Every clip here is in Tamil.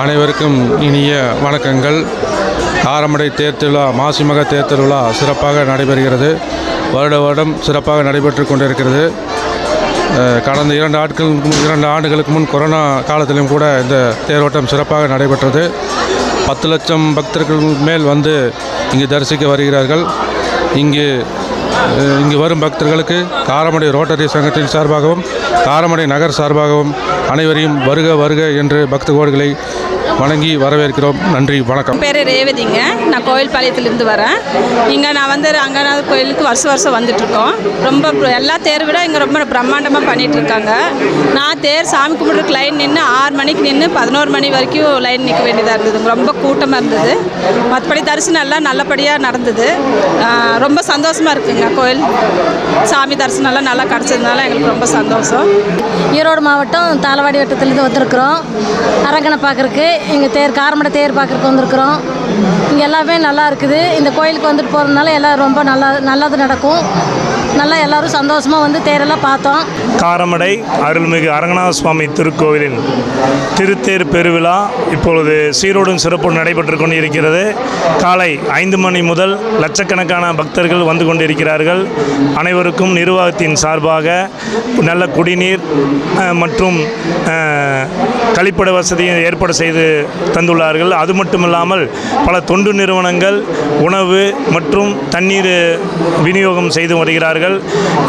அனைவருக்கும் இனிய வணக்கங்கள். காரமடை தேர் திருவிழா மாசிமக தேர்திருவிழா சிறப்பாக நடைபெறுகிறது. வருட வருடம் சிறப்பாக நடைபெற்று கொண்டிருக்கிறது. கடந்த இரண்டு ஆட்களுக்கு இரண்டு ஆண்டுகளுக்கு முன் கொரோனா காலத்திலும் கூட இந்த தேரோட்டம் சிறப்பாக நடைபெற்றது. பத்து லட்சம் பக்தர்கள் மேல் வந்து இங்கு தரிசிக்க வருகிறார்கள். இங்கு இங்கு வரும் பக்தர்களுக்கு காரமடை ரோட்டரி சங்கத்தின் சார்பாகவும் காரமடை நகர் சார்பாகவும் அனைவரையும் வருக வருக என்று பக்த கோடுகளை வணங்கி வரவேற்கிறோம். நன்றி வணக்கம். பேர் ரேவதிங்க. நான் கோயில்பாளையத்துலேருந்து வரேன். இங்கே நான் வந்து ரங்கநாதர் கோயிலுக்கு வருஷம் வருஷம் வந்துட்டுருக்கோம். ரொம்ப எல்லா தேர் விட இங்கே ரொம்ப பிரம்மாண்டமாக பண்ணிட்டு இருக்காங்க நான் தேர் சாமி கும்பிட்றதுக்கு லைன் நின்று ஆறு மணிக்கு நின்று பதினோரு மணி வரைக்கும் லைன் நிற்க வேண்டியதாக இருந்தது ரொம்ப கூட்டமாக இருந்தது. மற்றபடி தரிசனம் எல்லாம் நல்லபடியாக நடந்தது. ரொம்ப சந்தோஷமாக இருக்குங்க கோயில். சாமி தரிசனம் எல்லாம் நல்லா கிடச்சதுனால எங்களுக்கு ரொம்ப சந்தோஷம். ஈரோடு மாவட்டம் தாளவாடி வட்டத்துலேருந்து வந்திருக்கிறோம். அரங்கனை பார்க்குறக்கு இங்கே தேர் காரமடை தேர் பார்க்குறக்கு வந்திருக்கிறோம். இங்கே எல்லாமே நல்லா இருக்குது. இந்த கோயிலுக்கு வந்துட்டு போகிறதுனால எல்லாம் ரொம்ப நல்லா நல்லது நடக்கும். நல்லா எல்லாரும் சந்தோஷமாக வந்து தேரெல்லாம் பார்த்தோம். காரமடை அருள்மிகு அரங்கநாத சுவாமி திருக்கோவிலின் திருத்தேர் பெருவிழா இப்பொழுது சீரோடும் சிறப்பு நடைபெற்று கொண்டிருக்கிறது காலை ஐந்து மணி முதல் லட்சக்கணக்கான பக்தர்கள் வந்து கொண்டிருக்கிறார்கள். அனைவருக்கும் நிர்வாகத்தின் சார்பாக நல்ல குடிநீர் மற்றும் கழிப்பட கழிப்பிட வசதியை ஏற்பாடு செய்து தந்துள்ளார்கள். அது மட்டும் இல்லாமல் பல தொண்டு நிறுவனங்கள் உணவு மற்றும் தண்ணீர் விநியோகம் செய்து வருகிறார்கள்.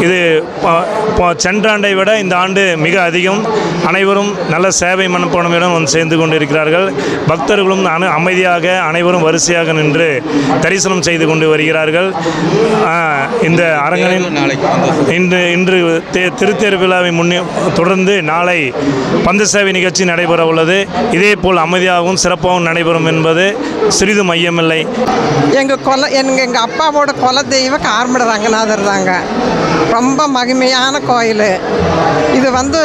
இது ப- சென்ற ஆண்டை விட இந்த ஆண்டு மிக அதிகம். அனைவரும் நல்ல சேவை மனப்பான்மையுடன் வந்து சேர்ந்து கொண்டிருக்கிறார்கள். பக்தர்களும் அனு அமைதியாக அனைவரும் வரிசையாக நின்று தரிசனம் செய்து கொண்டு வருகிறார்கள். இந்த அரங்கனின் இன்று இன்று தே திருத்தேர் விழாவை முன்னே தொடர்ந்து நாளை பந்து சேவை நிகழ்ச்சி நடைபெற உள்ளது. இதேபோல் அமைதியாகவும் சிறப்பாகவும் நடைபெறும் என்பது சிறிது மையமில்லை. எங்கள் கொல எங்கள் எங்கள் அப்பாவோட குல தெய்வம் கார்மட ரங்கநாதர் தாங்க. ரொம்ப மகிமையான கோயில். இது வந்து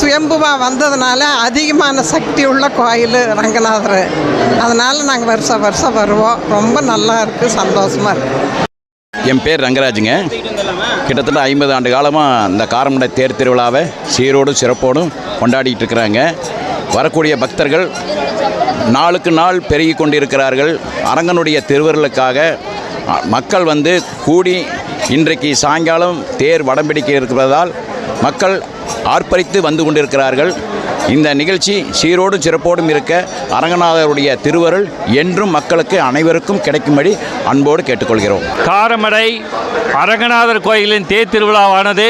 சுயம்புவாக வந்ததுனால அதிகமான சக்தி உள்ள கோயில் ரங்கநாதர். அதனால் நாங்கள் வருஷம் வருஷம் வருவோம். ரொம்ப நல்லா இருக்குது சந்தோஷமாக இருக்குது என் பேர் ரங்கராஜுங்க. கிட்டத்தட்ட ஐம்பது ஆண்டு காலமாக இந்த காரமடை தேர் திருவிழாவை சீரோடும் சிறப்போடும் கொண்டாடிட்டு இருக்கிறாங்க. வரக்கூடிய பக்தர்கள் நாளுக்கு நாள் பெருகி கொண்டிருக்கிறார்கள். அரங்கனுடைய திருவருளுக்காக மக்கள் வந்து கூடி இன்றைக்கு சாயங்காலம் தேர் வடம்பிடிக்க இருக்கிறதால் மக்கள் ஆர்ப்பரித்து வந்து கொண்டிருக்கிறார்கள். இந்த நிகழ்ச்சி சீரோடும் சிறப்போடும் இருக்க அரங்கநாதருடைய திருவருள் என்றும் மக்களுக்கு அனைவருக்கும் கிடைக்கும்படி அன்போடு கேட்டுக்கொள்கிறோம். காரமடை அரங்கநாதர் கோயிலின் தேர் திருவிழாவானது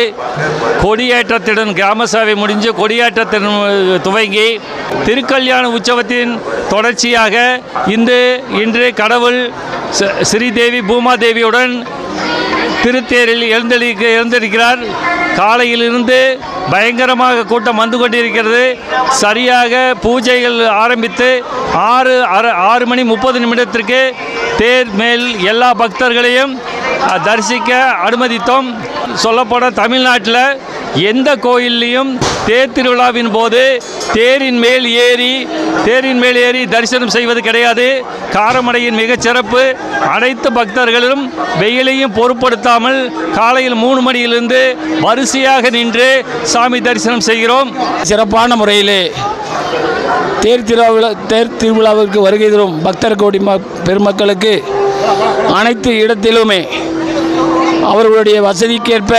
கொடியேற்றத்துடன் கிராம சேவை முடிஞ்சு கொடியேற்றத்துடன் துவங்கி திருக்கல்யாண உற்சவத்தின் தொடர்ச்சியாக இன்று இன்று கடவுள் ஸ்ரீதேவி பூமாதேவியுடன் திருத்தேரில் எழுந்தளிக்க எழுந்திருக்கிறார். காலையிலிருந்து பயங்கரமாக கூட்டம் வந்து கொண்டிருக்கிறது. சரியாக பூஜைகள் ஆரம்பித்து ஆறு ஆறு மணி முப்பது நிமிடத்திற்கு தேர் மேல் எல்லா பக்தர்களையும் தரிசிக்க அனுமதித்தோம். சொல்லப்பட தமிழ்நாட்டில் எந்த கோயில்லையும் தேர் திருவிழாவின் போது தேரின் மேல் ஏறி தேரின் மேல் ஏறி தரிசனம் செய்வது கிடையாது. காரமடையின் மிகச் சிறப்பு அனைத்து பக்தர்களும் வெயிலையும் பொருட்படுத்தாமல் காலையில் மூணு மணியிலிருந்து வரிசையாக நின்று சாமி தரிசனம் செய்கிறோம். சிறப்பான முறையிலே தேர் திருவிழா தேர் திருவிழாவிற்கு வருகை தரும் பக்தர் கோடி ம பெருமக்களுக்கு அனைத்து இடத்திலுமே அவர்களுடைய வசதிக்கேற்ப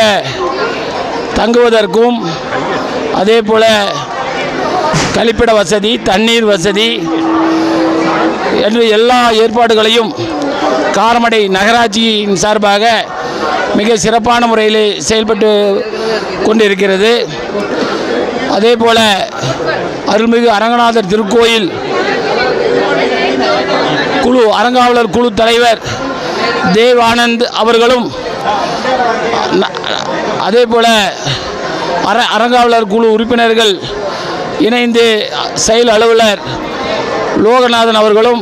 தங்குவதற்கும் அதே போல் கழிப்பிட வசதி தண்ணீர் வசதி என்று எல்லா ஏற்பாடுகளையும் காரமடை நகராட்சியின் சார்பாக மிக சிறப்பான முறையில் செயல்பட்டு கொண்டிருக்கிறது. அதே போல் அருள்மிகு அரங்கநாதர் திருக்கோயில் குழு அரங்காவலர் குழு தலைவர் தேவ் ஆனந்த் அவர்களும் அதே போல் அற அறங்காவலர் குழு உறுப்பினர்கள் இணைந்து செயல் அலுவலர் லோகநாதன் அவர்களும்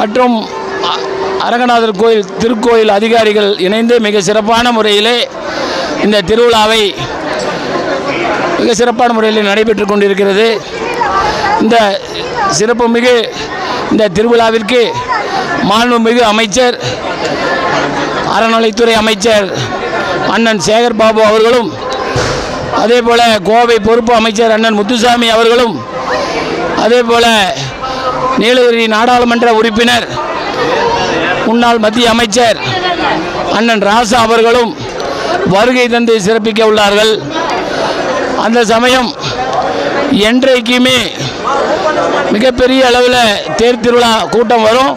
மற்றும் அரங்கநாதர் கோயில் திருக்கோயில் அதிகாரிகள் இணைந்து மிக சிறப்பான முறையிலே இந்த திருவிழாவை மிக சிறப்பான முறையில் நடைபெற்று கொண்டிருக்கிறது. இந்த சிறப்புமிகு இந்த திருவிழாவிற்கு மாண்புமிகு அமைச்சர் அறநிலைத்துறை அமைச்சர் அண்ணன் சேகர் பாபு அவர்களும் அதே போல் கோவை பொறுப்பு அமைச்சர் அண்ணன் முத்துசாமி அவர்களும் அதே போல் நீலகிரி நாடாளுமன்ற உறுப்பினர் முன்னாள் மத்திய அமைச்சர் அண்ணன் ராசா அவர்களும் வருகை தந்து சிறப்பிக்க உள்ளார்கள். அந்த சமயம் என்றைக்குமே மிகப்பெரிய அளவில் தேர் திருவிழா கூட்டம் வரும்.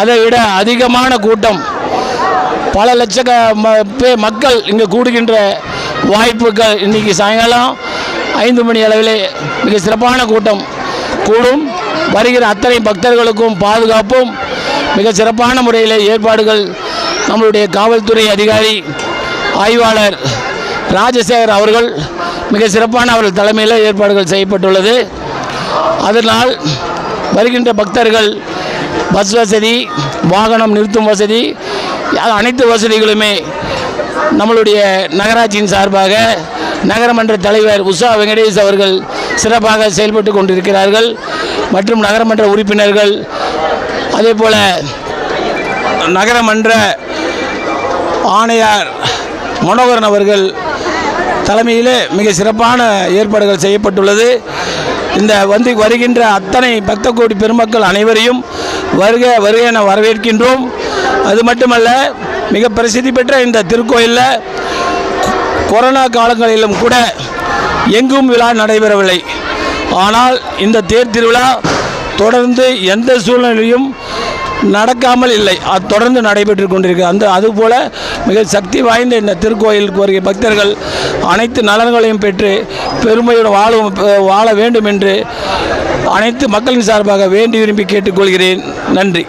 அதை விட அதிகமான கூட்டம் பல லட்சக்க ம- மக்கள் இங்கே கூடுகின்ற வாய்ப்புகள் இன்றைக்கி சாயங்காலம் ஐந்து மணி அளவிலே மிக சிறப்பான கூட்டம் கூடும். வருகிற அத்தனை பக்தர்களுக்கும் பாதுகாப்பும் மிக சிறப்பான முறையில் ஏற்பாடுகள் நம்மளுடைய காவல்துறை அதிகாரி ஆய்வாளர் ராஜசேகர் அவர்கள் மிக சிறப்பான அவர்கள் தலைமையில் ஏற்பாடுகள் செய்யப்பட்டுள்ளது. அதனால் வருகின்ற பக்தர்கள் பஸ் வசதி வாகனம் நிறுத்தும் வசதி அனைத்து வசதிகளுமே நம்மளுடைய நகராட்சியின் சார்பாக நகரமன்ற தலைவர் உஷா வெங்கடேஷ் அவர்கள் சிறப்பாக செயல்பட்டு கொண்டிருக்கிறார்கள் மற்றும் நகரமன்ற உறுப்பினர்கள். அதே போல் நகரமன்ற ஆணையார் மனோகரன் அவர்கள் தலைமையில் மிக சிறப்பான ஏற்பாடுகள் செய்யப்பட்டுள்ளது. இந்த வந்து வருகின்ற அத்தனை பக்த கோடி பெருமக்கள் அனைவரையும் வருக வருக என வரவேற்கின்றோம். அது மட்டுமல்ல மிக பிரசித்தி பெற்ற இந்த திருக்கோயிலில் கொரோனா காலங்களிலும் கூட எங்கும் விழா நடைபெறவில்லை. ஆனால் இந்த தேர் திருவிழா தொடர்ந்து எந்த சூழ்நிலையும் நடக்காமல் இல்லை. அது தொடர்ந்து நடைபெற்று கொண்டிருக்கு. அந்த அதுபோல் மிக சக்தி வாய்ந்த இந்த திருக்கோயிலுக்கு வருகிற பக்தர்கள் அனைத்து நலன்களையும் பெற்று பெருமையுடன் வாழும் வாழ வேண்டும் என்று அனைத்து மக்களின் சார்பாக வேண்டி விரும்பி கேட்டுக்கொள்கிறேன். நன்றி.